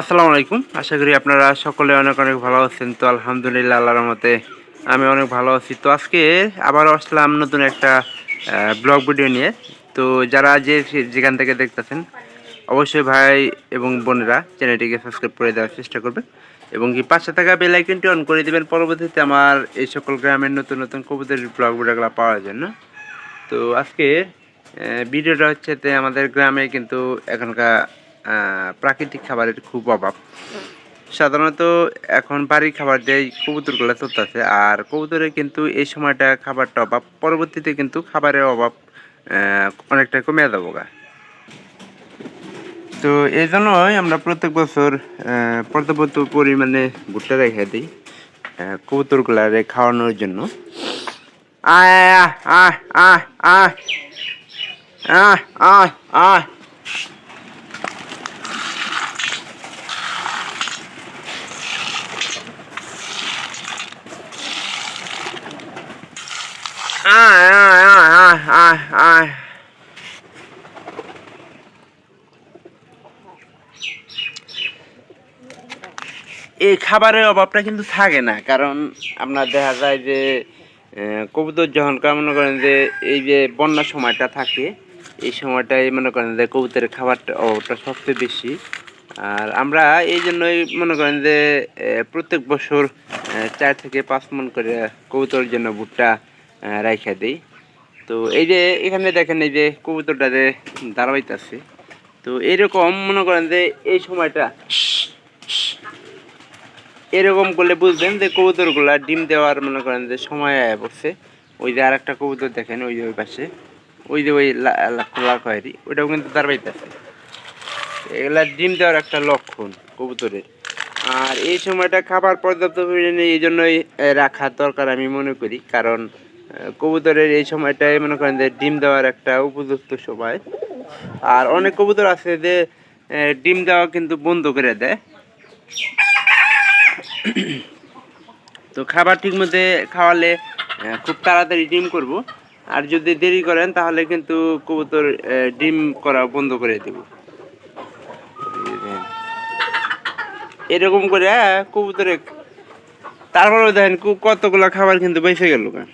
আসসালামু আলাইকুম। আশা করি আপনারা সকলে অনেক অনেক ভালো আছেন। তো আলহামদুলিল্লাহ আল্লাহর রহমতে আমি অনেক ভালো আছি। তো আজকে আবারও আসলাম নতুন একটা ব্লগ ভিডিও নিয়ে। তো যারা যে যেখান থেকে দেখতেছেন, অবশ্যই ভাই এবং বোনেরা চ্যানেলটিকে সাবস্ক্রাইব করে দেওয়ার চেষ্টা করবেন এবং কি পাঁচশো টাকা বেল অন করে দেবেন। পরবর্তীতে আমার এই সকল গ্রামের নতুন নতুন কবুতরের ব্লগ ভিডিওগুলো পাওয়ার জন্য। তো আজকে ভিডিওটা হচ্ছে তে আমাদের গ্রামে কিন্তু এখনকার প্রাকৃতিক খাবারের খুব অভাব। সাধারণত এখন বাড়ির খাবার দিয়েই কবুতরগুলো চলতেছে। আর কবুতরের কিন্তু এই সময়টা খাবারটা অভাব পরবর্তীতে কিন্তু খাবারের অভাব অনেকটা কমে যাব গা। তো এই জন্যই আমরা প্রত্যেক বছর আহ, পর্যাপ্ত পরিমাণে ভুট্টা রেখে দিই আহ, কবুতরগুলারে খাওয়ানোর জন্য। আয় আয় আয় আয় আয় আয়। আয় এই খাবারের অভাবটা কিন্তু থাকে না, কারণ আপনার দেখা যায় যে কবুতর যখন মনে করেন যে, এই যে বন্যার সময়টা থাকে, এই সময়টাই মনে করেন যে কবুতরের খাবারটা অভাবটা সবচেয়ে বেশি। আর আমরা এই জন্যই মনে করেন যে প্রত্যেক বছর চার থেকে পাঁচ মন করে কবুতরের জন্য ভুট্টা রাইখা দিই। তো এই যে এখানে দেখেন এই যে কবুতরটা যে দাঁড়াইতেছে। তো এরকম মনে করেন যে এই সময়টা এরকম করলে বুঝবেন যে কবুতরগুলা ডিম দেওয়ার মনে করেন যে সময় আয়া পড়ছে। ওই যে আর একটা কবুতর দেখেন ওই যে ওই পাশে। ওই যে ওই লাল খয়েরি ওইটাও কিন্তু দাঁড়াইতেছে। এগুলা ডিম দেওয়ার একটা লক্ষণ কবুতরের। আর এই সময়টা খাবার পর্যাপ্ত পরিমাণে এই জন্যই আহ, রাখা দরকার আমি মনে করি। কারণ কবুতরের এই সময়টাই মনে করেন যে ডিম দেওয়ার একটা উপযুক্ত সময়। আর অনেক কবুতর আছে যে ডিম দেওয়া কিন্তু বন্ধ করে দেয়। তো খাবার ঠিক মতো খাওয়ালে খুব তাড়াতাড়ি ডিম করব। আর যদি দেরি করেন, তাহলে কিন্তু কবুতর ডিম করা বন্ধ করে দেব। এরকম করে কবুতরে তারপরেও দেখেন কতগুলা খাবার কিন্তু বেঁচে গেল গা।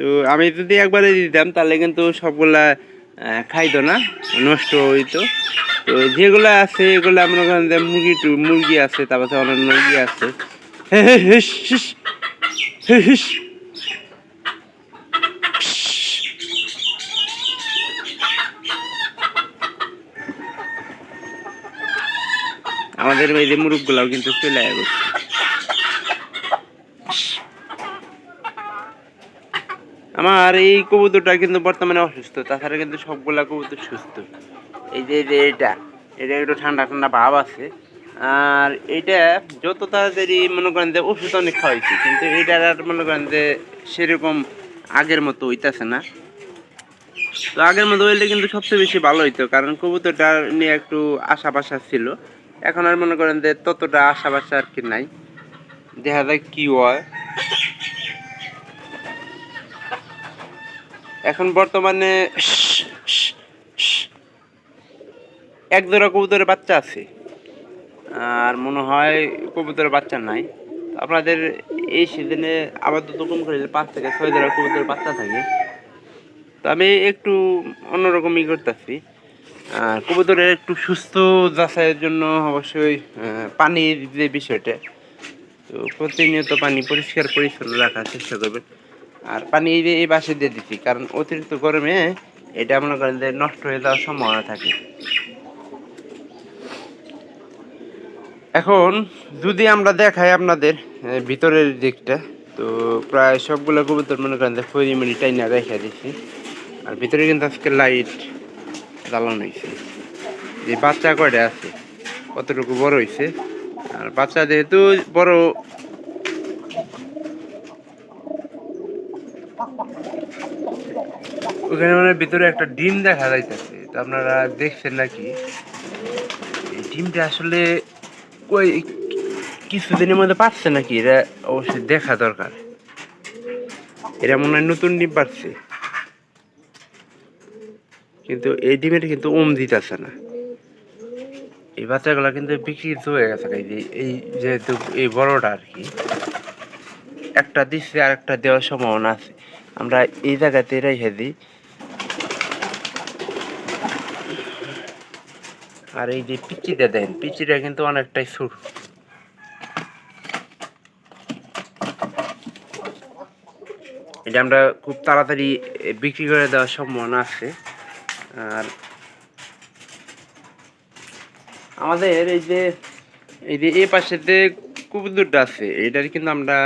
তো আমি যদি একবারে দিতাম, তাহলে কিন্তু সবগুলা খাইতো না, নষ্ট হইতো। তো যেগুলো আছে, এগুলো আমরা যে মুরগি মুরগি আছে, তারপরে অনেক মুরগি আছে। আমাদের এই যে মুরগগুলাও কিন্তু চলে আসবে আমার এই কবুতরটা কিন্তু বর্তমানে অসুস্থ, তাছাড়া কিন্তু সবগুলা কবুতর সুস্থ। এই যে এটা এটা একটু ঠান্ডা ঠান্ডা ভাব আছে। আর এটা যত তাড়াতাড়ি মনে করেন যে ওষুধ অনেক খাওয়াইছি, কিন্তু এটা আর মনে করেন যে সেরকম আগের মতো হইতাছে না। তো আগের মতো হইলে কিন্তু সবচেয়ে বেশি ভালো হইতো, কারণ কবুতরটা নিয়ে একটু আশা বাসা ছিল। এখন আর মনে করেন যে ততটা আশা বাসা আর কি নাই। দেখা যায় কি হয়। এখন বর্তমানে এক জোড়া কবুতরের বাচ্চা আছে। আর মনে হয় কবুতরের বাচ্চা নাই। আপনাদের এই সিজনে আপাতত কম করে পাঁচ থেকে ছয় জোড়া কবুতরের বাচ্চা থাকে। তো আমি একটু অন্যরকম ই করতেছি। আর কবুতরের একটু সুস্থ যাচাইয়ের জন্য অবশ্যই পানির যে বিষয়টা, তো প্রতিনিয়ত পানি পরিষ্কার পরিচ্ছন্ন রাখার চেষ্টা করবেন। আর পানি এই এই বাসে দিয়ে দিচ্ছি কারণ অতিরিক্ত গরমে এটা মনে করেন যে নষ্ট হয়ে যাওয়ার সম্ভাবনা থাকে। এখন যদি আমরা দেখাই আপনাদের ভিতরের দিকটা, তো প্রায় সবগুলো কবুতর মনে করেন যে পরিমাণি টাইনা রেখে দিচ্ছি আর ভিতরে কিন্তু আজকে লাইট জ্বালানো হয়েছে যে বাচ্চা কয়টা আছে, কতটুকু বড় হয়েছে আর বাচ্চা যেহেতু বড় ওখানে মানে ভিতরে একটা ডিম দেখা যাইতেছে। তো আপনারা দেখছেন নাকি? এই ডিমটা আসলে কই কিছুদিনের মধ্যে পাচ্ছে নাকি? এটা অবশ্যই দেখা দরকার। এটা মনে হয় নতুন ডিম পাচ্ছে কিন্তু এই ডিমের কিন্তু ওম দিতেছে না। এই বাচ্চাগুলো কিন্তু বিক্রি হয়ে গেছে এই যেহেতু এই বড়টা আর কি। একটা দিচ্ছে আর একটা দেওয়ার সম্ভাবনা আছে। আমরা এই জায়গাতে রেখে দিই। আর এই যে পিচিটা দেন, পিচিটা কিন্তু অনেকটাই সুর এটা আমরা খুব তাড়াতাড়ি বিক্রি করে দেওয়ার সম্ভাবনা আছে। আর আমাদের এই যে এই যে এই পাশেতে কবুতরটা আছে, এটার কিন্তু আমরা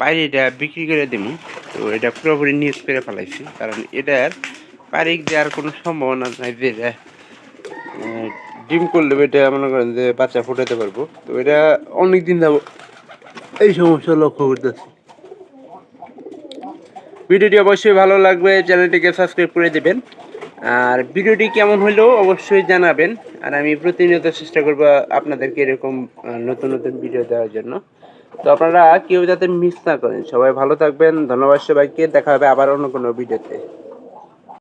পাইরিটা বিক্রি করে দিব তো এটা পুরোপুরি নিউজ করে ফেলাইছি, কারণ এটার পাইরিক দেওয়ার কোনো সম্ভাবনা নাই যে ডিম করলে এটা মনে করেন যে বাচ্চা ফুটাতে পারব। তো এটা অনেক দিন যাব এই সমস্যা লক্ষ্য করতেছি। ভিডিওটি অবশ্যই ভালো লাগবে, চ্যানেলটিকে সাবস্ক্রাইব করে দেবেন। আর ভিডিওটি কেমন হলো অবশ্যই জানাবেন। আর আমি প্রতিনিয়ত চেষ্টা করব আপনাদেরকে এরকম নতুন নতুন ভিডিও দেওয়ার জন্য। তো আপনারা কেউ যাতে মিস না করেন, সবাই ভালো থাকবেন। ধন্যবাদ সবাইকে। দেখা হবে আবার অন্য কোনো ভিডিওতে